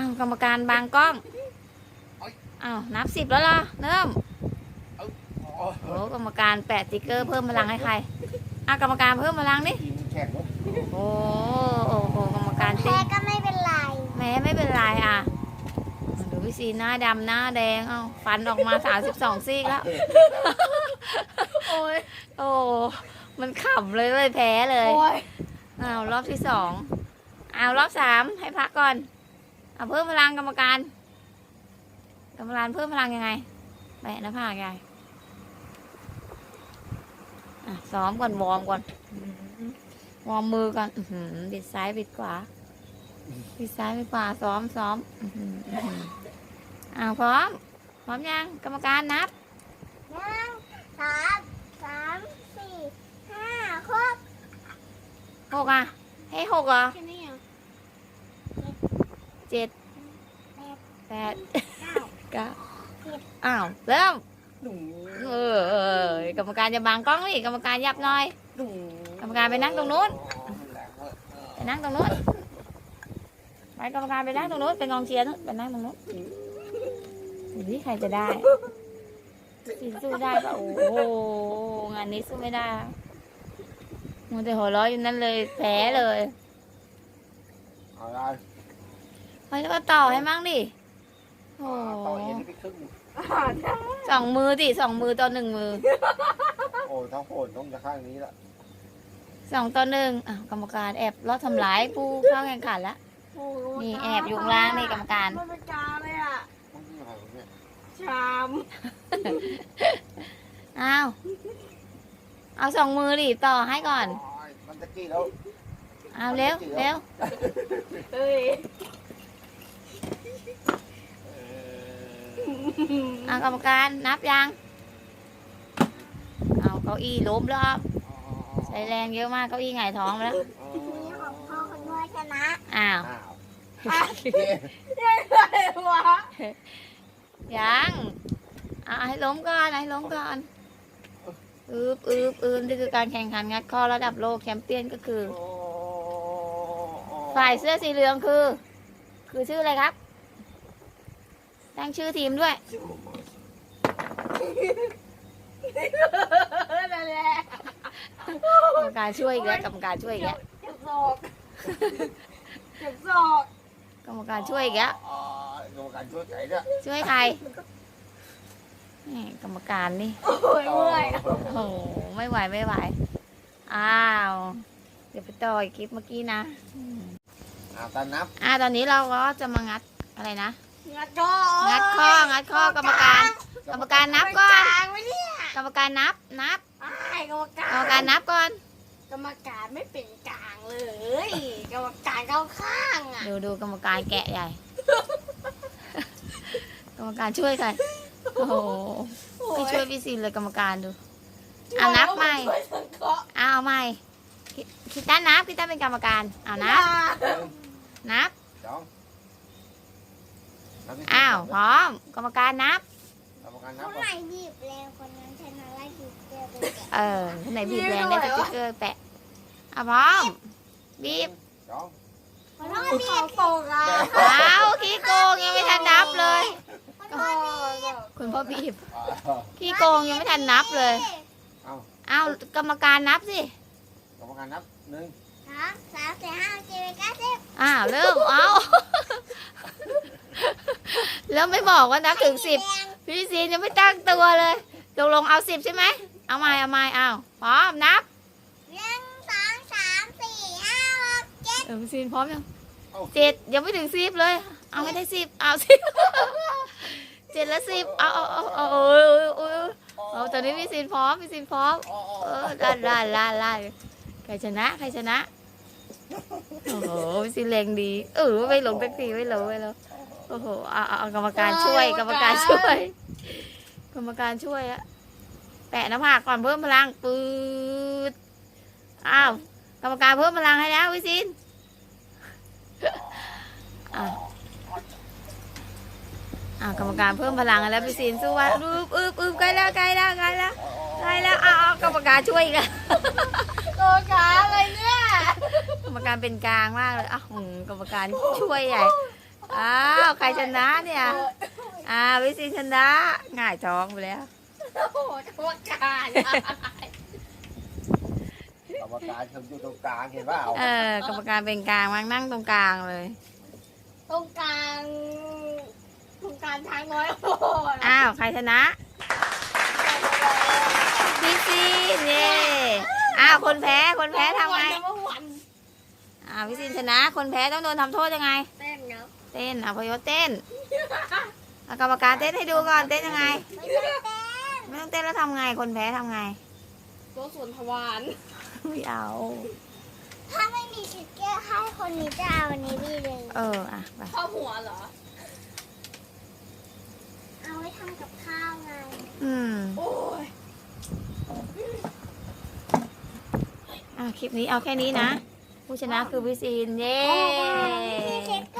อ้าวกรรมการบางกล้องอ้าวนับสิบแล้วเหรอเริ่มอ๋อโอ้กรรมการแปะสติ๊กเกอร์เพิ่มพลังให้ใครอะกรรมการเพิ่มพลังนี่ทีมแข่งเนอะโอ้โอ้โหกรรมการแพ้ติ๊กก็ไม่เป็นไรแม้ไม่เป็นไรอะดูพี่ซีหน้าดำหน้าแดงเอ้าฟันออกมาสามสิบสองซี่แล้วโอ้ยโอ้มันขำเลยเลยแพ้เลยโอ้ยอ้าวรอบที่สองอ้าวรอบสามให้พักก่อน เอาเพิ่มพลังกรรมการ กรรมการเพิ่มพลังยังไงแปะหน้าผากยายอะซ้อมก่อนวอร์มก่อนวอร์มมือก่อนอื้อหือบิดซ้ายบิดขวาบิดซ้ายบิดขวาซ้อมซ้อมอื้อหืออื้อหืออ้าวพร้อม พร้อมยังกรรมการนับหนึ่งสามสามสี่ห้าหกหกอะให้หกเหรอแค่นี้ เหรอเจ็ดแปดแปดเก้าเก้าอ้าวเริ่มหนูเออเออกรรมการจะบังกล้องนี่กรรมการยับหน่อยหนูกรรมการไปนั่งตรงนู้นไปนั่งตรงนู้นไปกรรมการไปนั่งตรงนู้นเป็นกองเชียร์นู้นไปนั่งตรงนู้นดูที่ใครจะได้สิสู้ได้ปะโอ้โหงานนี้สู้ไม่ได้มัวแต่หัวเราะอยู่นั่นเลยแพ้เลยเอาอะไร ไปแล้วก็ต่อให้มั่งดิโอ้ต่อเอ็นให้ไปครึ่งสองมือดิสองมือต่อหนึ่งมือ โอ้ยทั้งโหดต้องจะข้างนี้ละสองต่อหนึ่งอะกรรมการแอบลอดทำร้ายผู้เข้าแข่งขันแล้วโอ้โหนี่แอบอยู่ข้างล่างนี่กรรมการ มันเป็นกาเลยอะมันคืออะไรวะเนี่ยชามอ้าวเอาสองมือดิต่อให้ก่อน โอ้ยมันตะกี้แล้ว เอาเร็วเร็ว เฮ้ยเออเอากรรมการนับยัง เอาเก้าอี้ล้มแล้วครับใช้แรงเยอะมากเก้าอี้หงายท้องไปแล้ว มีของพ่อคนพ่อชนะอ้าว อ้าวอะไรวะยังเอาให้ล้มก่อนให้ล้มก่อนอืบอืบอืบนี่คือการแข่งขันงัดข้อระดับโลกแชมเปี้ยนก็คือโอ้ฝ่ายเสื้อสีเหลืองคือ คือชื่ออะไรครับ ตั้งชื่อทีมด้วย นั่นแหละกรรมการช่วยอีกแล้วกรรมการช่วยอีกแล้วเจ็บศอกเจ็บศอกกรรมการช่วยอีกแล้วอ๋อกรรมการช่วยใจเนี่ยช่วยใครนี่กรรมการนี่โอ้ยเมื่อยโอ้โหไม่ไหวไม่ไหว อ้าว เดี๋ยวไปต่ออีกคลิปเมื่อกี้นะอืมอ่าตานับ อ่าตอนนี้เราก็จะมางัดอะไรนะ งัดข้องัดข้องัดข้อกรรมการ กรรมการนับก่อนกลางไว้เนี่ยกรรมการนับนับ ไอ้กรรมกากรรมรการนับก่อน กรรมการไม่เป็นกลางเลย กรรมการเข้าข้างอะดูดูกรรมการแกะใหญ่ กรรมการช่วยใครโอ้โหไม่ช่วยพี่ซินเลยกรรมการดูเอานับใหม่ ช่วยสังเคราะห์เอาเอาใหม่คิคิดต้านับคิดต้าเป็นกรรมการเอานับหนึ่งนับ สอง นับที่อ้าวพร้อม กรรมการนับ กรรมการนัคบนก่ไหอนนบีบแรงคนนั้นชนะไล่บีบเจอไปแกะเออคนไหนบีบแรงได้สติ๊กเกอร์แปะเอาพร้อม บีบสองคนนั้นบีบโกงอะเอาขี้โกงยังไม่ทันนับเลย คนนั้นบีบคุณพ่อบีบอ่าขี้โกงยังไม่ทันนับเลยเอาเอากรรมการนับสิกรรมการนับหนึ่งสามสามสี่ห้าหกเจ็ดแปดเก้าสิบอ้าวเริ่มเอา แล้วไม่บอกว่านับถึงสิบพี่ซีนยังไม่ตั้งตัวเลยตกลงเอาสิบใช่ไหมเอาไม้เอาไม้เอาพร้อมนับหนึ่งสองสามสี่ห้าหกเจ็ดพี่ซีนพร้อมยังเจ็ดยังไม่ถึงสิบเลย เอาไม่ได้สิบเอาสิบเจ็ดและสิบเอาเอาเอาเอาเอาเอาตอนนี้พี่ซีนพร้อมพี่ซีนพร้อมเออลาลาลาลาใครชนะใครชนะโอ้โหพี่ซีนแรงดีเออไม่หลงสักทีไม่หลงไม่หลง โอ้โหเอาเอาเอากรรมการช่วยกรรมการช่วย กรรมการช่วยอะแปะหน้าผากก่อนเพิ่มพลังปืดอ้าวกรรมการเพิ่มพลังให้แล้ววิสินอ้าวอ้าวกรรมการเพิ่มพลังให้แล้ววิสินสู้ว่าอึบอึบอึบใกล้แล้วใกล้แล้วใกล้แล้วใกล้แล้วอ้าวอ้าวกรรมการช่วยอีกันโกงขาอะไรเนี่ย กรรมการเป็นกลางมากเลยอ้าวอืมกรรมการช่วยใหญ่ อ้าวใครชนะเนี่ยอ่าวิสินชนะง่ายท้องไปแล้วโอ้โหกรรมการกรรมการเขาอยู่ตรงกลางเห็นเปล่าเออกรรมการเป็นกลางมังนั่งตรงกลางเลย ตรงกลางตรงกลางช้างน้อยโอ้โหอ้าวใครชนะวิสินเย่อ้าวคนแพ้คนแพ้ทำไงเมื่อวันอ่าวิสินชนะ คนแพ้ต้องโดนทำโทษยังไงเต้นเนาะ เต้นเอาพยศเต้นเอากรรมการเต้นให้ดูก่อนเต้นยังไงไม่ต้องเต้นไม่ต้องเต้นแล้วทำไงคนแพ้ทำไงตัวส่วนทวารไม่เอาถ้าไม่มีสติ๊กเกอร์ให้คนนี้จะเอาอันนี้ดีเลยเอออะไปเข้าหัวเหรอ เอาไว้ทำกับข้าวไงอืมโอ้ยอะคลิปนี้เอาแค่นี้นะ ผู้ชนะคือวิสินเย้ มีสติ๊กเกอร์